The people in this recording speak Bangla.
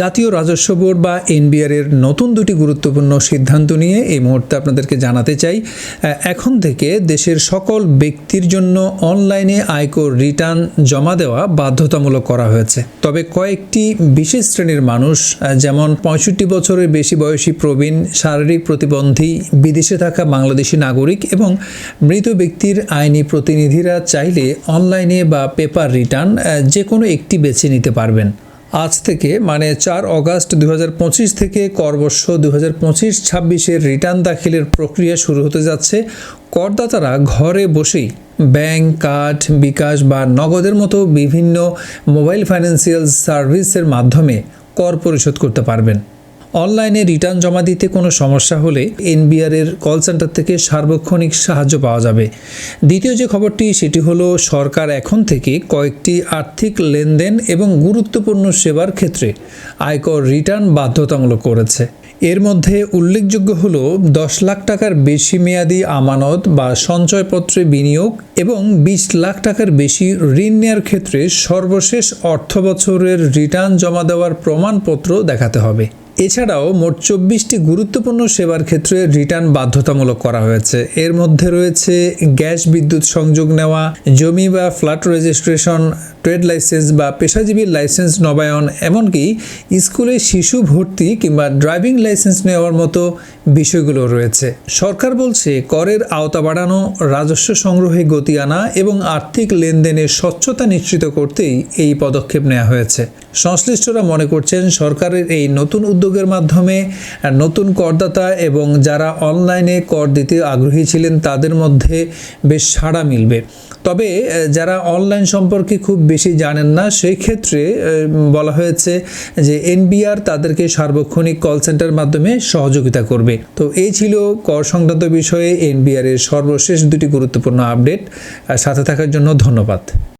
জাতীয় রাজস্ব বোর্ড বা এনবিআর এর নতুন দুটি গুরুত্বপূর্ণ সিদ্ধান্ত নিয়ে এই মুহূর্তে আপনাদেরকে জানাতে চাই এখন থেকে দেশের সকল ব্যক্তির জন্য অনলাইনে আয়কর রিটার্ন জমা দেওয়া বাধ্যতামূলক করা হয়েছে। তবে কয়েকটি বিশেষ শ্রেণির মানুষ যেমন পঁয়ষট্টি বছরের বেশি বয়সী প্রবীণ, শারীরিক প্রতিবন্ধী, বিদেশে থাকা বাংলাদেশি নাগরিক এবং মৃত ব্যক্তির আইনি প্রতিনিধিরা চাইলে অনলাইনে বা পেপার রিটার্ন যে কোনো একটি বেছে নিতে পারবেন। আজ থেকে মানে চার অগাস্ট দু হাজার পঁচিশ থেকে করবর্ষ দু হাজার পঁচিশ ছাব্বিশের রিটার্ন দাখিলের প্রক্রিয়া শুরু হতে যাচ্ছে। করদাতারা ঘরে বসেই ব্যাংক, কার্ড, বিকাশ বা নগদের মতো বিভিন্ন মোবাইল ফাইন্যান্সিয়াল সার্ভিসের মাধ্যমে কর পরিশোধ করতে পারবেন। অনলাইনে রিটার্ন জমা দিতে কোনো সমস্যা হলে এনবিআর এর কল সেন্টার থেকে সার্বক্ষণিক সাহায্য পাওয়া যাবে। দ্বিতীয় যে খবরটি, সেটি হলো সরকার এখন থেকে কয়েকটি আর্থিক লেনদেন এবং গুরুত্বপূর্ণ সেবার ক্ষেত্রে আয়কর রিটার্ন বাধ্যতামূলক করেছে। এর মধ্যে উল্লেখযোগ্য হল দশ লাখ টাকার বেশি মেয়াদি আমানত বা সঞ্চয়পত্রে বিনিয়োগ এবং বিশ লাখ টাকার বেশি ঋণ নেওয়ার ক্ষেত্রে সর্বশেষ অর্থ বছরের রিটার্ন জমা দেওয়ার প্রমাণপত্র দেখাতে হবে। এছাড়াও মোট চব্বিশটি গুরুত্বপূর্ণ সেবার ক্ষেত্রে রিটার্ন বাধ্যতামূলক করা হয়েছে। এর মধ্যে রয়েছে গ্যাস বিদ্যুৎ সংযোগ নেওয়া, জমি বা ফ্ল্যাট রেজিস্ট্রেশন ট্রেড লাইসেন্স বা পেশাজীবী লাইসেন্স নবায়ন, এমনকি স্কুলে শিশু ভর্তি কিংবা ড্রাইভিং লাইসেন্স নেওয়ার মতো বিষয়গুলো রয়েছে। সরকার বলছে, করের আওতা বাড়ানো, রাজস্ব সংগ্রহে গতি আনা এবং আর্থিক লেনদেনের স্বচ্ছতা নিশ্চিত করতেই এই পদক্ষেপ নেওয়া হয়েছে। সংশ্লিষ্টরা মনে করছেন, সরকারের এই নতুন উদ্যোগের মাধ্যমে নতুন করদাতা এবং যারা অনলাইনে কর দিতে আগ্রহী ছিলেন, তাদের মধ্যে বেশ সাড়া মিলবে। তবে যারা অনলাইন সম্পর্কে খুব বেশি জানেন না, সেই ক্ষেত্রে বলা হয়েছে যে এনবিআর তাদেরকে সার্বক্ষণিক কল সেন্টার মাধ্যমে সহযোগিতা করবে। তো এই ছিল কর সংক্রান্ত বিষয়ে এনবিআর এর সর্বশেষ দুটি গুরুত্বপূর্ণ আপডেট। সাথে থাকার জন্য ধন্যবাদ।